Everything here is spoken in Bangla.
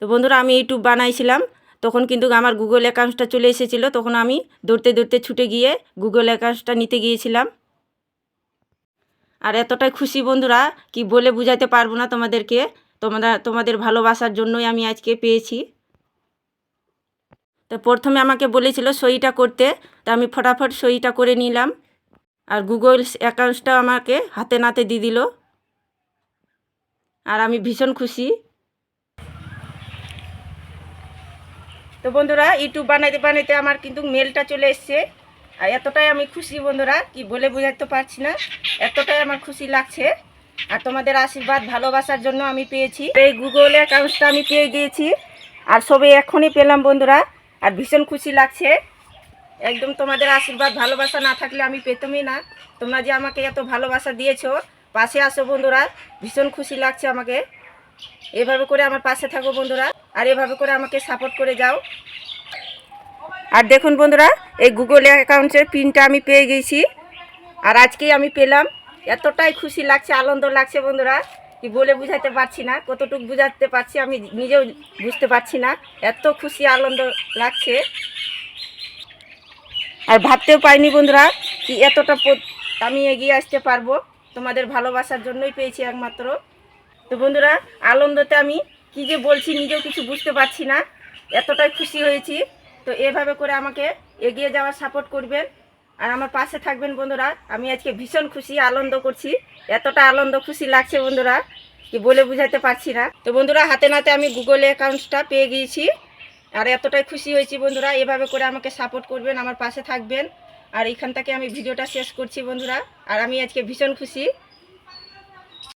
তো বন্ধুরা, আমি ইউটিউব বানাইছিলাম। তখন কিন্তু আমার গুগল অ্যাকাউন্টটা চলে এসেছিল। তখন আমি দৌড়তে দৌড়তে ছুটে গিয়ে গুগল অ্যাকাউন্টটা নিতে গিয়েছিলাম। আর এতটাই খুশি বন্ধুরা, কি বলে বুঝাতে পারব না তোমাদেরকে। তোমরা, তোমাদের ভালোবাসার জন্যই আমি আজকে পেয়েছি। তো প্রথমে আমাকে বলেছিল সইটা করতে। তা আমি ফটাফট সইটা করে নিলাম। আর গুগল অ্যাকাউন্টটা আমাকে হাতে নাতে দিয়ে দিল। আর আমি ভীষণ খুশি। তো বন্ধুরা, ইউটিউব বানাইতে বানাইতে আমার কিন্তু মেলটা চলে এসছে। আর এতটাই আমি খুশি বন্ধুরা, কি বলে বোঝাতে পারছি না। এতটাই আমার খুশি লাগছে। আর তোমাদের আশীর্বাদ, ভালোবাসার জন্য আমি পেয়েছি। এই গুগল অ্যাকাউন্টটা আমি পেয়ে গিয়েছি। আর সবে এখনই পেলাম বন্ধুরা। আর ভীষণ খুশি লাগছে। একদম তোমাদের আশীর্বাদ, ভালোবাসা না থাকলে আমি পেতামই না। তোমরা যে আমাকে এত ভালোবাসা দিয়েছ, পাশে আসো বন্ধুরা। ভীষণ খুশি লাগছে আমাকে। এভাবে করে আমার পাশে থাকো বন্ধুরা, আর এভাবে করে আমাকে সাপোর্ট করে যাও। আর দেখুন বন্ধুরা, এই গুগল অ্যাকাউন্টের পিনটা আমি পেয়ে গেছি। আর আজকেই আমি পেলাম। এতটাই খুশি লাগছে, আনন্দ লাগছে বন্ধুরা, কি বলে বুঝাতে পারছি না, কতটুকু বুঝাতে পারছি আমি নিজেও বুঝতে পারছি না। এত খুশি, আনন্দ লাগছে। আর ভাবতেও পাইনি বন্ধুরা, কি এতটা আমি এগিয়ে আসতে পারব। তোমাদের ভালোবাসার জন্যই পেয়েছি একমাত্র। তো বন্ধুরা, আনন্দতে আমি কি যে বলছি নিজেও কিছু বুঝতে পারছি না। এতটাই খুশি হয়েছি। তো এভাবে করে আমাকে এগিয়ে যাওয়ার সাপোর্ট করবেন। আর আমার পাশে থাকবেন বন্ধুরা, আমি আজকে ভীষণ খুশি, আনন্দ করছি। এতটা আনন্দ খুশি লাগছে বন্ধুরা, কি বলে বুঝাতে পারছি না। তো বন্ধুরা, হাতে নাতে আমি গুগলে অ্যাকাউন্টটা পেয়ে গিয়েছি। আর এতটাই খুশি হয়েছি বন্ধুরা, এভাবে করে আমাকে সাপোর্ট করবেন, আমার পাশে থাকবেন। আর এখান থেকে আমি ভিডিওটা শেষ করছি বন্ধুরা। আর আমি আজকে ভীষণ খুশি।